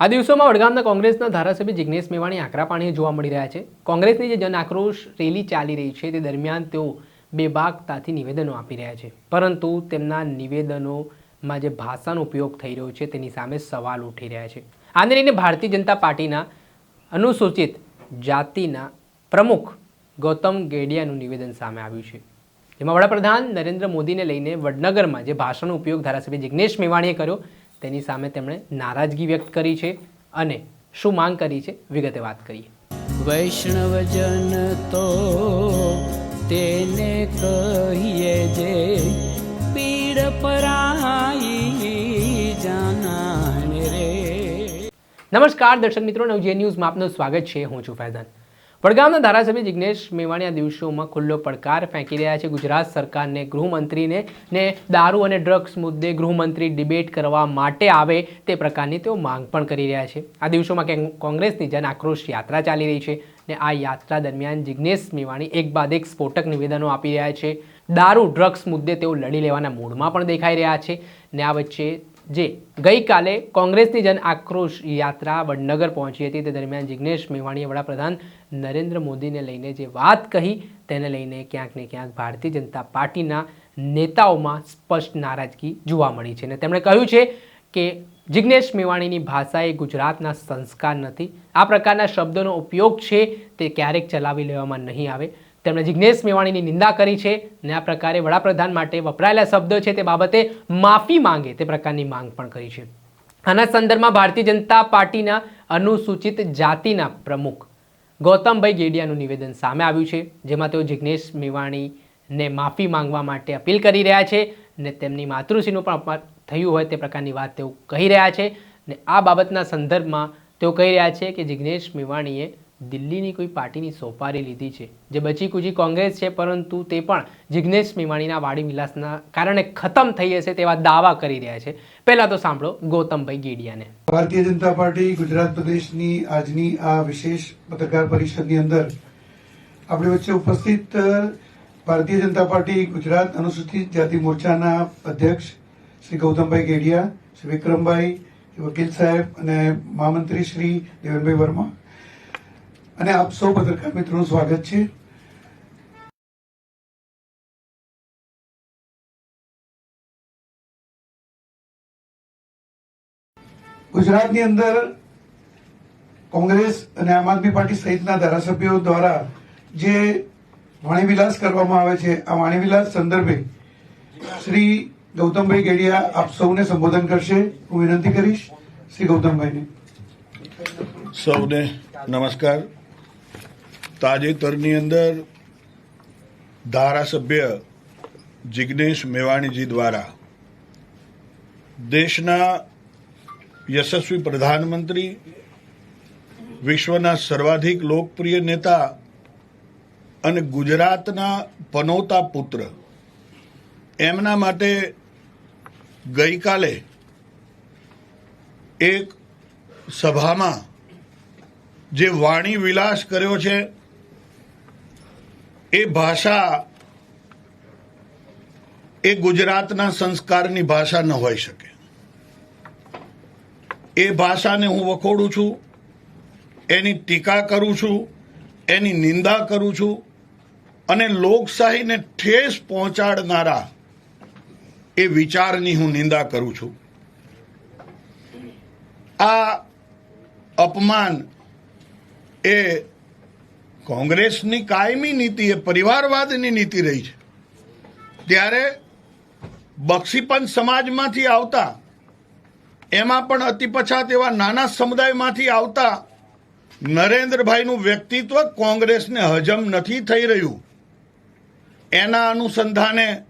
આ દિવસોમાં વડગામના કોંગ્રેસના ધારાસભ્ય જિજ્ઞેશ મેવાણી આકરા પાણીએ જોવા મળી રહ્યા છે. કોંગ્રેસની જે જન આક્રોશ રેલી ચાલી રહી છે, તે દરમિયાન તેઓ બેબાકતાથી નિવેદનો આપી રહ્યા છે. પરંતુ તેમના નિવેદનોમાં જે ભાષાનો ઉપયોગ થઈ રહ્યો છે, તેની સામે સવાલ ઉઠી રહ્યા છે. આને લઈને ભારતીય જનતા પાર્ટીના અનુસૂચિત જાતિના પ્રમુખ ગૌતમ ગેડિયાનું નિવેદન સામે આવ્યું છે. જેમાં વડાપ્રધાન નરેન્દ્ર મોદીને લઈને વડનગરમાં જે ભાષાનો ઉપયોગ ધારાસભ્ય જિગ્નેશ મેવાણીએ કર્યો તેની સામે તેમણે નારાજગી વ્યક્ત કરી છે અને શું માંગ કરી છે વિગતે વાત કરીએ. વૈષ્ણવજન તો તેને કહીએ જે પીડ પરાઈ જાનાને રે. નમસ્કાર દર્શક મિત્રો નવજે ન્યૂઝમાં આપનું સ્વાગત છે. હું છું ફૈઝાન. વડગામના ધારાસભ્ય જિગ્નેશ મેવાણી આ દિવસોમાં ખુલ્લો પડકાર ફેંકી રહ્યા છે. ગુજરાત સરકારને ગૃહમંત્રીને ને દારૂ અને ડ્રગ્સ મુદ્દે ગૃહમંત્રી ડિબેટ કરવા માટે આવે તે પ્રકારની તેઓ માંગ પણ કરી રહ્યા છે. આ દિવસોમાં કોંગ્રેસની જન આક્રોશ યાત્રા ચાલી રહી છે ને આ યાત્રા દરમિયાન જિગ્નેશ મેવાણી એક બાદ એક સ્ફોટક નિવેદનો આપી રહ્યા છે. દારૂ, ડ્રગ્સ મુદ્દે તેઓ લડી લેવાના મૂડમાં પણ દેખાઈ રહ્યા છે ને આ વચ્ચે જે, ગઈકાલે કોંગ્રેસની જન આક્રોશ યાત્રા વડનગર પહોંચી હતી. તે દરમિયાન જિગ્નેશ મેવાણીએ વડાપ્રધાન નરેન્દ્ર મોદીને લઈને જે વાત કહી, તેને લઈને ક્યાંક ને ક્યાંક ભારતીય જનતા પાર્ટીના નેતાઓમાં સ્પષ્ટ નારાજગી જોવા મળી છે. અને તેમણે કહ્યું છે કે જિગ્નેશ મેવાણીની ભાષા એ ગુજરાતના સંસ્કાર નથી. આ પ્રકારના શબ્દોનો ઉપયોગ છે તે ક્યારેક ચલાવી લેવામાં નહીં આવે. તેમણે જિગ્નેશ મેવાણીની નિંદા કરી છે અને આ પ્રકારે વડાપ્રધાન માટે વપરાયેલા શબ્દો છે તે બાબતે માફી માંગે, તે પ્રકારની માંગ પણ કરી છે. આના સંદર્ભમાં ભારતીય જનતા પાર્ટીના અનુસૂચિત જાતિના પ્રમુખ ગૌતમભાઈ ગેડિયાનું નિવેદન સામે આવ્યું છે, જેમાં તેઓ જિગ્નેશ મેવાણીને માફી માંગવા માટે અપીલ કરી રહ્યા છે ને તેમની માતૃશ્રીનું પણ અપમાન થયું હોય તે પ્રકારની વાત તેઓ કહી રહ્યા છે ને આ બાબતના સંદર્ભમાં તેઓ કહી રહ્યા છે કે જિગ્નેશ મેવાણીએ દિલ્હીની કોઈ પાર્ટીની સોપારી લીધી છે, જે બચી કુજી કોંગ્રેસ છે, પરંતુ તે પણ જિગ્નેશ મેવાણીના વાડી વિલાસના કારણે ખતમ થઈ હશે તેવા દાવા કરી રહ્યા છે. પહેલાં તો સાંભળો ગૌતમભાઈ ગેડિયાને. ભારતીય જનતા પાર્ટી ગુજરાત પ્રદેશની આજની આ વિશેષ પત્રકાર પરિષદની અંદર આપણી વચ્ચે ઉપસ્થિત ભારતીય જનતા પાર્ટી ગુજરાત અનુસૂચિત જાતિ મોરચાના અધ્યક્ષ શ્રી ગૌતમભાઈ ગેડિયા, શ્રી વિક્રમભાઈ વકીલ સાહેબ અને મહામંત્રી શ્રી દેવનભાઈ વર્મા. અને આપ સૌ પત્રકાર મિત્રોનું સ્વાગત છે. ગુજરાતની અંદર કોંગ્રેસ અને આમ આદમી પાર્ટી સહિતના ધારાસભ્યો દ્વારા જે વાણીવિલાસ કરવામાં આવે છે, આ વાણીવિલાસ સંદર્ભે શ્રી ગૌતમભાઈ ગેડિયા આપ સૌને સંબોધન કરશે. હું વિનંતી કરીશ શ્રી ગૌતમભાઈને. સૌને નમસ્કાર. તાજેતરની અંદર ધારાસભ્ય જિગ્નેશ મેવાણીજી દ્વારા દેશના યશસ્વી પ્રધાનમંત્રી, વિશ્વના સર્વાધિક લોકપ્રિય નેતા અને ગુજરાતના પનોતા પુત્ર. એમના માટે ગઈકાલે એક સભામાં જે વાણી વિલાસ કર્યો છે એ ભાષા એ ગુજરાતના સંસ્કારની ભાષા ન હોઈ શકે. એ ભાષાને હું વખોડું છું, એની ટીકા કરું છું, એની નિંદા કરું છું અને લોકશાહીને ઠેસ પહોંચાડનારા એ વિચારની હું નિંદા કરું છું. આ અપમાન એ કોંગ્રેસની કાયમી નીતિ એ પરિવારવાદની નીતિ રહી છે. ત્યારે બક્ષીપંચ સમાજમાંથી આવતા, એમાં પણ અતિ પછાત એવા નાના સમુદાયમાંથી આવતા નરેન્દ્રભાઈનું વ્યક્તિત્વ કોંગ્રેસને હજમ નથી થઈ રહ્યું. એના અનુસંધાને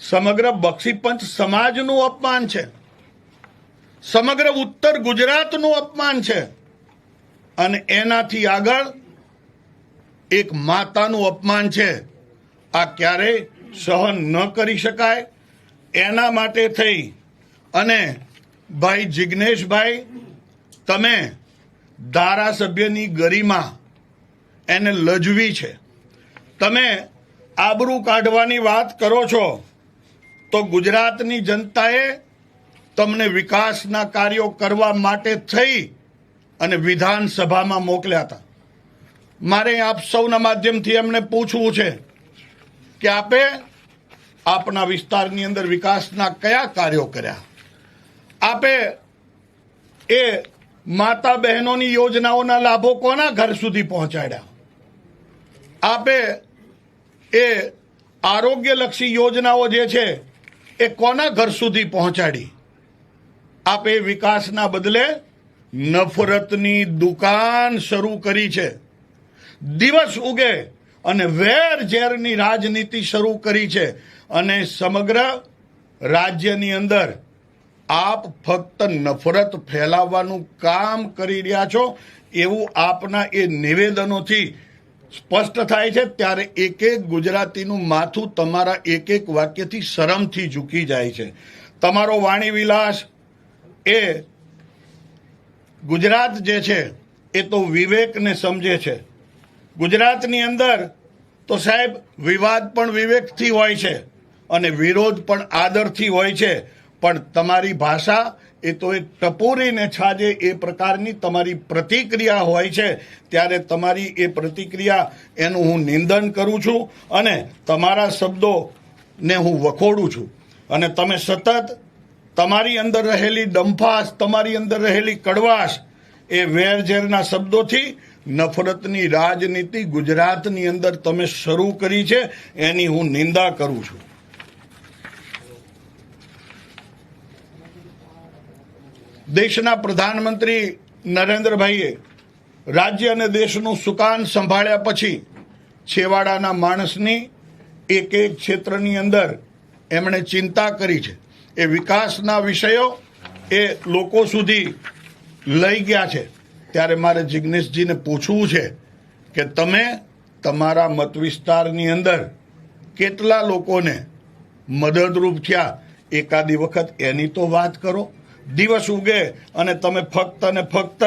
સમગ્ર બક્ષીપંચ સમાજનું અપમાન છે. સમગ્ર ઉત્તર ગુજરાતનું અપમાન છે. અને એનાથી આગળ એક માતાનું અપમાન છે. આ ક્યારેય સહન ન કરી શકાય. એના માટે થઈ. અને ભાઈ જિગ્નેશભાઈ, તમે ધારાસભ્યની ગરિમા એને લજવી છે. તમે આબરૂ કાઢવાની વાત કરો છો, તો ગુજરાતની જનતાએ તમને વિકાસના કાર્યો કરવા માટે થઈ અને વિધાનસભામાં મોકલ્યા હતા. મારે આપ સૌના માધ્યમથી એમને પૂછવું છે કે આપે આપના વિસ્તારની અંદર વિકાસના કયા કાર્યો કર્યા? આપે એ માતા બહેનોની યોજનાઓના લાભો કોના ઘર સુધી પહોંચાડ્યા? આપે એ આરોગ્યલક્ષી યોજનાઓ જે છે એ કોના ઘર સુધી પહોંચાડી? આપે વિકાસના બદલે નફરતની દુકાન શરૂ કરી છે. દિવસ ઉગે અને વેર ઝેરની રાજનીતિ શરૂ કરી છે અને સમગ્ર રાજ્યની અંદર આપ ફક્ત નફરત ફેલાવવાનું કામ કરી રહ્યા છો એવું આપના એ નિવેદનોથી સ્પષ્ટ થાય છે. ત્યારે એક એક ગુજરાતીનું માથું તમારા એક એક વાક્યથી શરમથી ઝૂકી જાય છે. તમારો વાણી વિલાસ એ ગુજરાત જે છે, એ તો વિવેકને સમજે છે. ગુજરાતની અંદર તો સાહેબ, વિવાદ પણ વિવેકથી હોય છે અને વિરોધ પણ આદરથી હોય છે. પણ તમારી ભાષા એ તો એક ટપોરીને છાજે એ પ્રકારની તમારી પ્રતિક્રિયા હોય છે. ત્યારે તમારી એ પ્રતિક્રિયા એનું હું નિંદન કરું છું અને તમારા શબ્દોને હું વખોડું છું. અને તમે સતત તમારી અંદર રહેલી ડંફાસ તમારી અંદર રહેલી કડવાશ એ વેરઝેરના શબ્દોથી નફરતની રાજનીતિ ગુજરાતની અંદર તમે શરૂ કરી છે, એની હું નિંદા કરું છું. દેશના પ્રધાનમંત્રી નરેન્દ્રભાઈએ રાજ્ય અને દેશનું સુકાન સંભાળ્યા પછી છેવાડાના માણસની એક એક ક્ષેત્રની અંદર એમણે ચિંતા કરી છે. એ વિકાસના વિષયો એ લોકો સુધી લઈ ગયા છે. ત્યારે મારે જિગ્નેશજીને પૂછવું છે કે તમે તમારા મત વિસ્તારની અંદર કેટલા લોકોને મદદરૂપ થયા? એકાદી વખત એની તો વાત કરો. દિવસ ઉગે અને તમે ફક્ત ને ફક્ત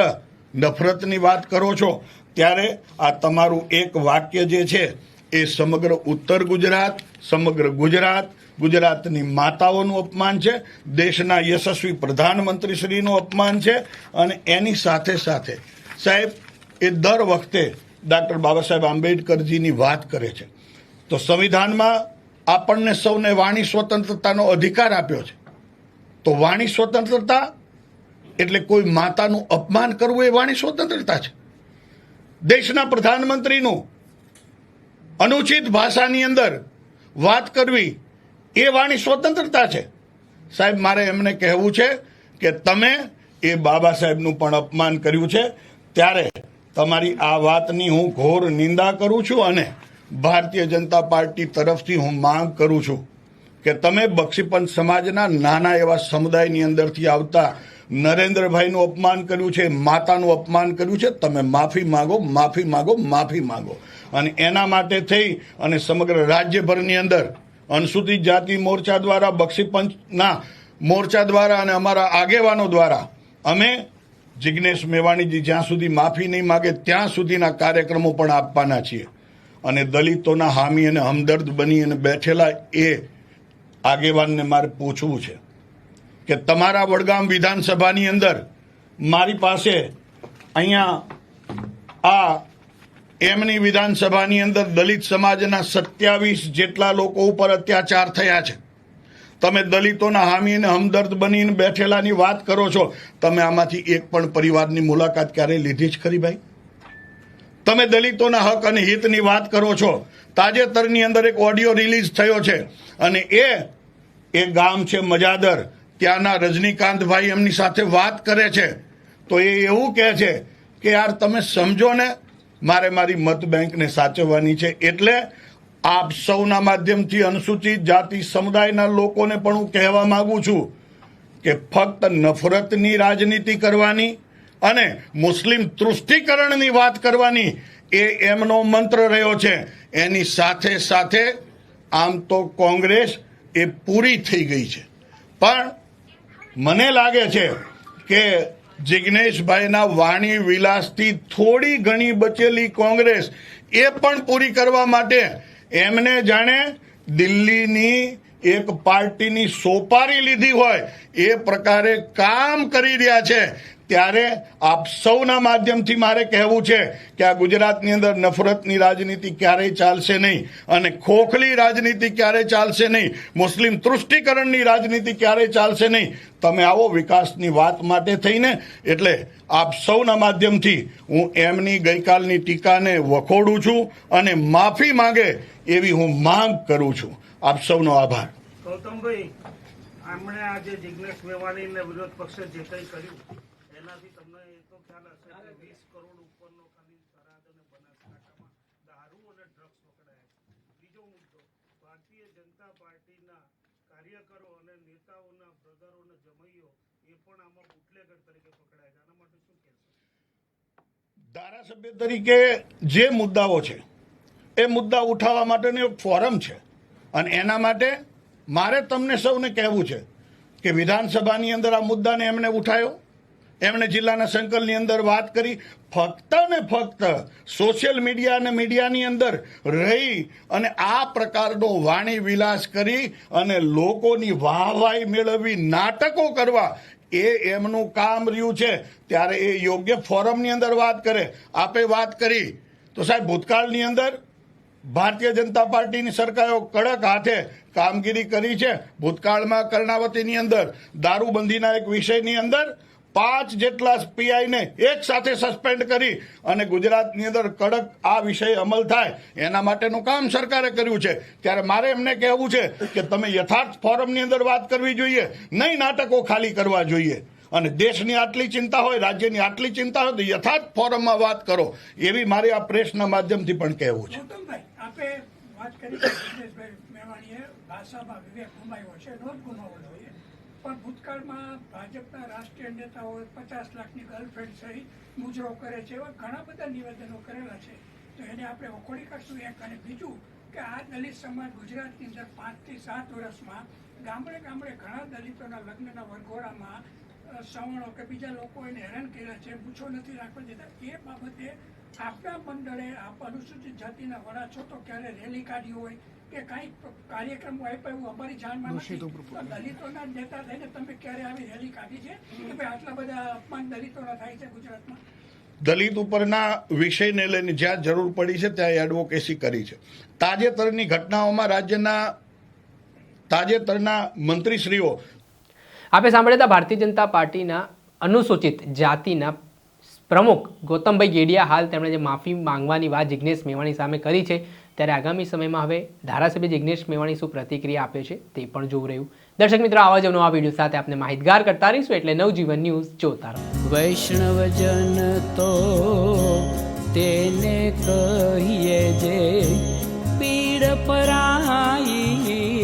નફરતની વાત કરો છો. ત્યારે આ તમારું એક વાક્ય જે છે એ સમગ્ર ઉત્તર ગુજરાત, સમગ્ર ગુજરાત ગુજરાતની માતાઓનું અપમાન છે, દેશના યશસ્વી પ્રધાનમંત્રીશ્રીનું અપમાન છે, અને એની સાથે સાથે સાહેબ, એ દર વખતે ડૉક્ટર બાબા સાહેબ આંબેડકરજીની વાત કરે છે. તો સંવિધાનમાં આપણને સૌને વાણી સ્વતંત્રતાનો અધિકાર આપ્યો છે. તો વાણી સ્વતંત્રતા એટલે કોઈ માતાનું અપમાન કરવું એ વાણી સ્વતંત્રતા છે. દેશના પ્રધાનમંત્રીનું અનુચિત ભાષાની અંદર વાત કરવી એ વાણી સ્વતંત્રતા છે. સાહેબ, મારે એમને કહેવું છે કે તમે એ બાબા સાહેબનું પણ અપમાન કર્યું છે. ત્યારે તમારી આ વાતની હું ઘોર નિંદા કરું છું અને ભારતીય જનતા પાર્ટી તરફથી હું માંગ કરું છું કે તમે બક્ષીપંચ સમાજના નાના એવા સમુદાયની અંદરથી આવતા નરેન્દ્રભાઈનું અપમાન કર્યું છે, માતાનું અપમાન કર્યું છે, તમે માફી માગો માફી માગો માફી માગો. અને એના માટે થઈ અને સમગ્ર રાજ્યભરની અંદર અનુસૂચિત જાતિ મોરચા દ્વારા બક્ષીપંચના મોરચા દ્વારા અને અમારા આગેવાનો દ્વારા અમે જિજ્ઞેશ મેવાણીજી જ્યાં સુધી માફી નહીં માગે, ત્યાં સુધીના કાર્યક્રમો પણ આપવાના છીએ. અને દલિતોના હામી અને હમદર્દ બની અને બેઠેલા એ આગેવાનને મારે પૂછવું છે કે તમારા વડગામ વિધાનસભાની અંદર મારી પાસે અહીંયા આ એમની વિધાનસભાની અંદર દલિત સમાજના સત્યાવીસ જેટલા લોકો ઉપર અત્યાચાર થયા છે. તમે દલિતોના હામી અને હમદર્દ બનીને બેઠેલાની વાત કરો છો. તમે આમાંથી એક પણ પરિવારની મુલાકાત ક્યારેય લીધી જ ખરી ભાઈ? તમે દલિતોના હક અને હિતની વાત કરો છો. તાજેતરની અંદર એક ઓડિયો રિલીઝ થયો છે અને એ એ ગામ છે મજાદર. ત્યાંના રજનીકાંતભાઈ એમની સાથે વાત કરે છે. તો એ એવું કહે છે કે યાર તમે સમજો ને મારે મારી મત બેંકને સાચવવાની છે એટલે આપ સૌના માધ્યમથી અનુસૂચિત જાતિ સમુદાયના લોકોને પણ હું કહેવા માંગુ છું કે ફક્ત નફરતની રાજનીતિ કરવાની અને મુસ્લિમ તૃષ્ટિકરણની વાત કરવાની એ એમનો મંત્ર રહ્યો છે. એની સાથે સાથે આમ તો કોંગ્રેસ એ પૂરી થઈ ગઈ છે. પણ મને લાગે છે કે જિજ્ઞેશભાઈના વાણી વિલાસથી થોડી ઘણી બચેલી કોંગ્રેસ. એ પણ પૂરી કરવા માટે એમને જાણે દિલ્હીની એક પાર્ટીની સોપારી લીધી હોય. એ પ્રકારે કામ કરી રહ્યા છે. ત્યારે આપ સૌના માધ્યમથી મારે કહેવું છે કે આ ગુજરાતની અંદર નફરતની રાજનીતિ ક્યારેય ચાલશે નહીં અને ખોખલી રાજનીતિ ક્યારેય ચાલશે નહીં, મુસ્લિમ તૃષ્ટિકરણની રાજનીતિ ક્યારેય ચાલશે નહીં. તમે આવો વિકાસની વાત માટે થઈને, એટલે આપ સૌના માધ્યમથી હું એમની ગઈકાલની ટીકાને વખોડું છું અને માફી માંગે એવી હું માંગ કરું છું. આપ સૌનો આભાર. ગૌતમભાઈ, આમણે આજે જિજ્ઞેશ મેવાણીને વિરોધ પક્ષે જે કંઈ કર્યું? એનાથી તમને એ તો ખ્યાલ હશે કે વીસ કરોડ ઉપરનો ખાલી સરહદ અને બનાસકાંઠામાં દારૂ અને ડ્રગ્સ પકડાયા બીજો મુદ્દો, ભારતીય જનતા પાર્ટીના કાર્યકરો અને નેતાઓના બ્રદરો અને જમૈયો એ પણ આમાં બુટલેગર તરીકે પકડાયા છે. આના માટે શું કહેશો? ધારાસભ્ય તરીકે જે મુદ્દાઓ છે, એ મુદ્દા ઉઠાવવા માટેનું એક ફોરમ છે. અને એના માટે મારે તમને સૌને કહેવું છે કે વિધાનસભાની અંદર આ મુદ્દાને એમણે ઉઠાવ્યો એમણે જિલ્લાના સંકલની અંદર વાત કરી, ફક્ત ને ફક્ત સોશિયલ મીડિયા અને મીડિયાની અંદર રહી અને આ પ્રકારનો વાણી વિલાસ કરી અને લોકોની વાહવાઈ મેળવવી, નાટકો કરવા, એ એમનું કામ રહ્યું છે. ત્યારે એ યોગ્ય ફોરમની અંદર વાત કરે. આપે વાત કરી. તો સાહેબ, ભૂતકાળની અંદર ભારતીય જનતા પાર્ટીની સરકારો કડક હાથે કામગીરી કરી છે. ભૂતકાળમાં કર્ણાવતીની અંદર દારૂબંધીના એક વિષયની અંદર પાંચ જેટલા પીઆઈને એક સાથે સસ્પેન્ડ કરી અને ગુજરાતની અંદર કડક આ વિષય અમલ થાય, એના માટેનું કામ સરકારે કર્યું છે. ત્યારે મારે એમને કહેવું છે કે તમે યથાર્થ ફોરમની અંદર વાત કરવી જોઈએ, નહીં નાટકો ખાલી કરવા જોઈએ. અને દેશની આટલી ચિંતા હોય, રાજ્યની આટલી ચિંતા હોય, તો યથાર્થ ફોરમમાં વાત કરો. એવી મારી આ પ્રેસના માધ્યમથી પણ કહેવું છે. આપે વાત કરી ભાષામાં વિવેક છે નો જ ગુમાવવો જોઈએ પણ ભૂતકાળમાં ભાજપના રાષ્ટ્રીય નેતાઓ પચાસ લાખની ગર્લફ્રેન્ડ સહિત મુજરો કરે છે એવા ઘણા બધા નિવેદનો કરેલા છે. તો એને આપણે વખોડી કાઢશું એક અને બીજું કે આ દલિત સમાજ ગુજરાતની અંદર પાંચથી સાત વર્ષમાં ગામડે ગામડે ઘણા દલિતોના લગ્નના વરઘોડામાં સવર્ણો કે બીજા લોકો એને હેરાન કર્યા છે, પૂછો નથી રાખવા દેતા. એ બાબતે આપણા મંડળે અનુસૂચિત જાતિના વડા છો તો ક્યારે રેલી કાઢી હોય? કે કાંઈક કાર્યક્રમ હોય પણ એવું અમારી જાણમાં નથી દલિતોના નેતા થઈને તમે ક્યારે આવી રેલી કાઢી છે? કે ભાઈ આટલા બધા અપમાન દલિતોના થાય છે ગુજરાતમાં? દલિત ઉપરના વિષયને લઈને જ્યાં જરૂર પડી છે ત્યાં એડવોકેસી કરી છે. તાજેતરની ઘટનાઓમાં રાજ્યના તાજેતરના મંત્રીશ્રીઓ આપે સાંભળ્યા હતા ભારતીય જનતા પાર્ટીના અનુસૂચિત જાતિના પ્રમુખ ગૌતમભાઈ ગેડિયા હાલ તેમણે જે માફી માંગવાની વાત જિજ્ઞેશ મેવાણી સામે કરી છે, ત્યારે આગામી સમયમાં હવે ધારાસભ્ય જિજ્ઞેશ મેવાણી શું પ્રતિક્રિયા આપે છે તે પણ જોવું રહ્યું. દર્શક મિત્રો, આવા જ નવા વીડિયો સાથે આપણે માહિતગાર કરતા રહીશું એટલે નવજીવન ન્યૂઝ જોતા રહો. વૈષ્ણવજન તો તેને કહીએ જે પીડ પરાઈ